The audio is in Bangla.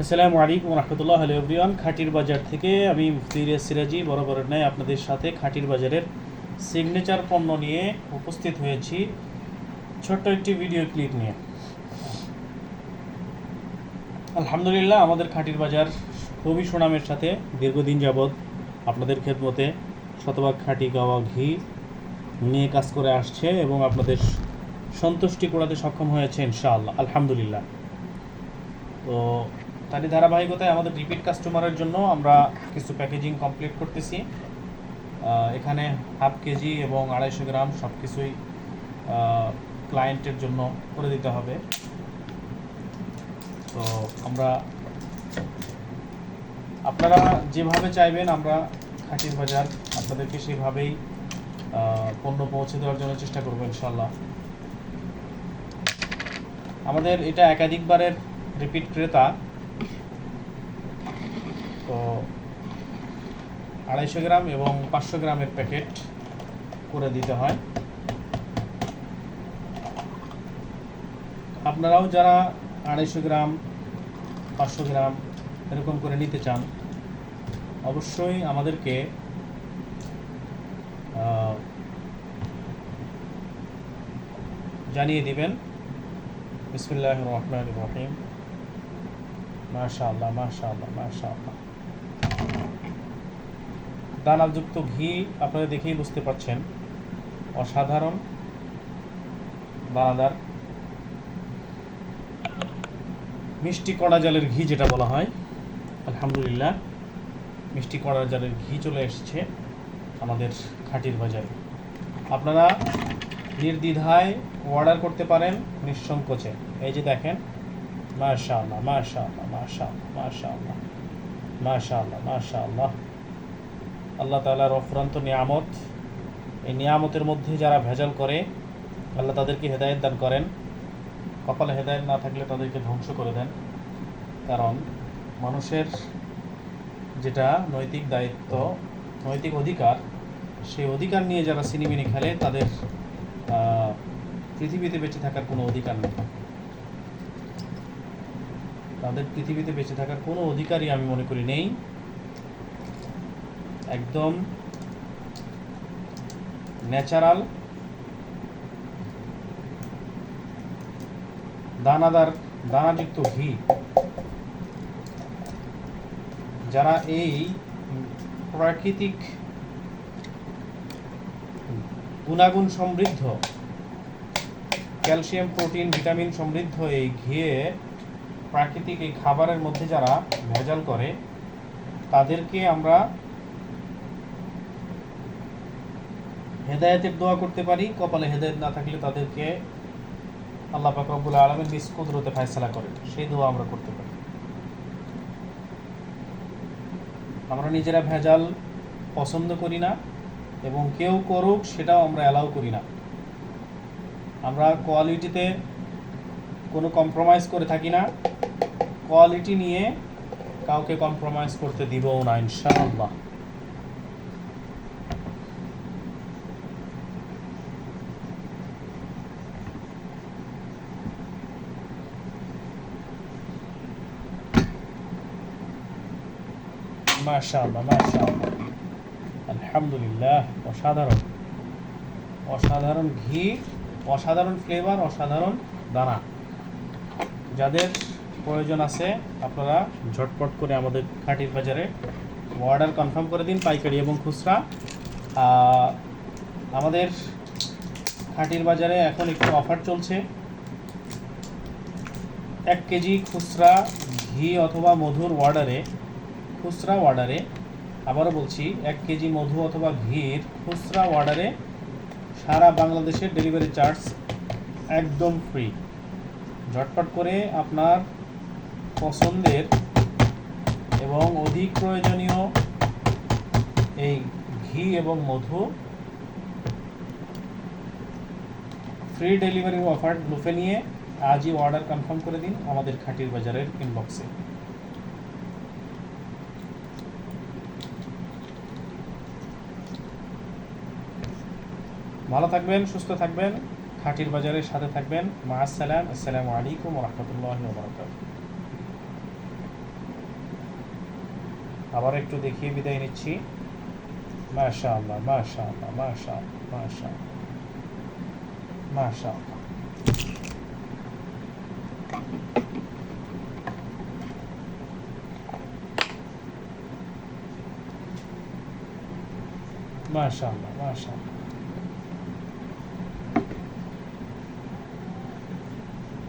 আসসালামু আলাইকুম রহমতুল্লাহ হ্যালো এভরিওয়ান খাটির বাজার থেকে আমি মুফতির সিরাজি বরাবরের ন্যায় আপনাদের সাথে খাটির বাজারের সিগনেচার পণ্য নিয়ে উপস্থিত হয়েছি। ছোট্ট একটি ভিডিও ক্লিপ নিয়ে। আলহামদুলিল্লাহ, আমাদের খাটির বাজার খুবই সুনামের সাথে দীর্ঘদিন যাবৎ আপনাদের খেদমতে শতভাগ খাঁটি গাওয়া ঘি নিয়ে কাজ করে আসছে এবং আপনাদের সন্তুষ্টি করাতে সক্ষম হয়েছে ইনশাআল্লাহ। আলহামদুলিল্লাহ। তো তারই ধারাবাহিকতায় আমাদের রিপিট কাস্টমারের জন্য আমরা কিছু প্যাকেজিং কমপ্লিট করতেছি। এখানে হাফ কেজি এবং আড়াইশো গ্রাম সব কিছুই ক্লায়েন্টের জন্য করে দিতে হবে। তো আমরা আপনারা যেভাবে চাইবেন আমরা খাটির বাজার আপনাদেরকে সেভাবেই পণ্য পৌঁছে দেওয়ার জন্য চেষ্টা করব ইনশাল্লাহ আমাদের এটা একাধিকবারের রিপিট ক্রেতা। তো আড়াইশো গ্রাম এবং পাঁচশো গ্রামের প্যাকেট করে দিতে হয়। আপনারাও যারা আড়াইশো গ্রাম, পাঁচশো গ্রাম এরকম করে নিতে চান, অবশ্যই আমাদেরকে জানিয়ে দিবেন। বিসমিল্লাহ রহমান রহিম। মাশাআল্লাহ মাশাআল্লাহ মাশাআল্লাহ। দানাযুক্ত ঘি আপনারা দেখেই বুঝতে পারছেন। অসাধারণ। দানাদার। মিষ্টি কড়া জালের ঘি যেটা বলা হয়। আলহামদুলিল্লাহ। মিষ্টি কড়া জালের ঘি চলে এসেছে আমাদের খাটির বাজারে। আপনারা নির্দ্বিধায় অর্ডার করতে পারেন নিঃসংকোচে। এই যে দেখেন, মাশাআল্লাহ মাশাআল্লাহ মাশাআল্লাহ মাশাআল্লাহ মাশাআল্লাহ মাশাআল্লাহ। আল্লাহ তাআলার অফুরান্ত নিয়ামত। এই নিয়ামতের মধ্যে যারা ভেজাল করে, আল্লাহ তাদেরকে হেদায়েত দান করেন। কপালে হেদায়েত না থাকলে তাদেরকে ধ্বংস করে দেন। কারণ মানুষের যেটা নৈতিক দায়িত্ব, নৈতিক অধিকার, সেই অধিকার নিয়ে যারা সিনেমিনি খেলে, তাদের পৃথিবীতে বেঁচে থাকার কোনো অধিকার নেই। তাদের পৃথিবীতে বেঁচে থাকার কোনো অধিকারই আমি মনে করি নেই। একদম ন্যাচারাল দানাদার, দানাযুক্ত ঘি। যারা এই প্রাকৃতিক গুণাগুণ সমৃদ্ধ, ক্যালসিয়াম, প্রোটিন, ভিটামিন সমৃদ্ধ এই ঘিয়ে প্রাকৃতিক এই খাবারের মধ্যে যারা ভেজাল করে, তাদেরকে আমরা হেদায়েতের দোয়া করতে পারি, কপালে হেদায়েত না থাকলে তাদেরকে আল্লাহ পাক রব্বুল আলমের নিজ কুদরতে ফায়সালা করে সেই দোয়া আমরা করতে পারি। আমরা নিজেরা ভেজাল পছন্দ করি না এবং কেউ করুক সেটাও আমরা অ্যালাউ করি না। আমরা কোয়ালিটিতে কোনো কম্প্রোমাইজ করে থাকি না। কোয়ালিটি নিয়ে কাউকে কম্প্রোমাইজ করতে দিবও না, ইনশাআল্লাহ। মাশাআল্লাহ মাশাআল্লাহ। আলহামদুলিল্লাহ, অসাধারণ। অসাধারণ ঘি, অসাধারণ ফ্লেভার অসাধারণ দানা। যাদের প্রয়োজন আছে, আপনারা ঝটপট করে আমাদের খাটির বাজারে অর্ডার কনফার্ম করে দিন, পাইকারি এবং খুচরা। আমাদের খাটির বাজারে এখন একটু অফার চলছে। এক কেজি খুচরা, ঘি অথবা মধুর অর্ডারে খুচরা অর্ডারে আবারও বলছি, এক কেজি মধু অথবা ঘির খুচরা অর্ডারে সারা বাংলাদেশের ডেলিভারি চার্জ একদম ফ্রি ঝটপট করে আপনার পছন্দের এবং অধিক প্রয়োজনীয় এই ঘি এবং মধু ফ্রি ডেলিভারির অফার লুফে নিয়ে আজই অর্ডার কনফার্ম করে দিন আমাদের খাটির বাজারের ইনবক্সে ভালো থাকবেন, সুস্থ থাকবেন, খাটির বাজারের সাথে থাকবেন। মা, আসসালাম, আসসালামু আলাইকুম রহমতুল্লাহ আবার একটু দেখিয়ে বিদায় নিচ্ছি। মাশা আল্লাহ মাশা আল্লাহ মাশা মাশা মাশা মাশা আল্লাহ মাশা আল্লাহ